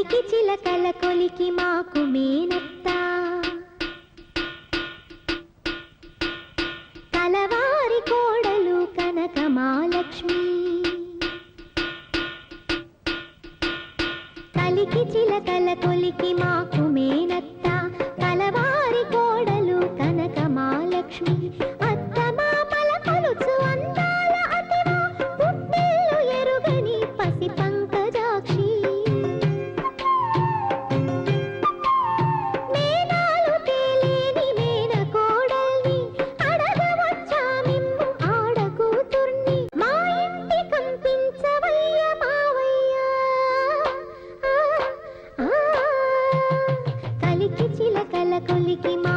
కలికి చిలకల కొలికి మాకు మేనత్త. కలవారి కోడలు కనక మాలక్ష్మి కలికి చిలకల కొలికి మా की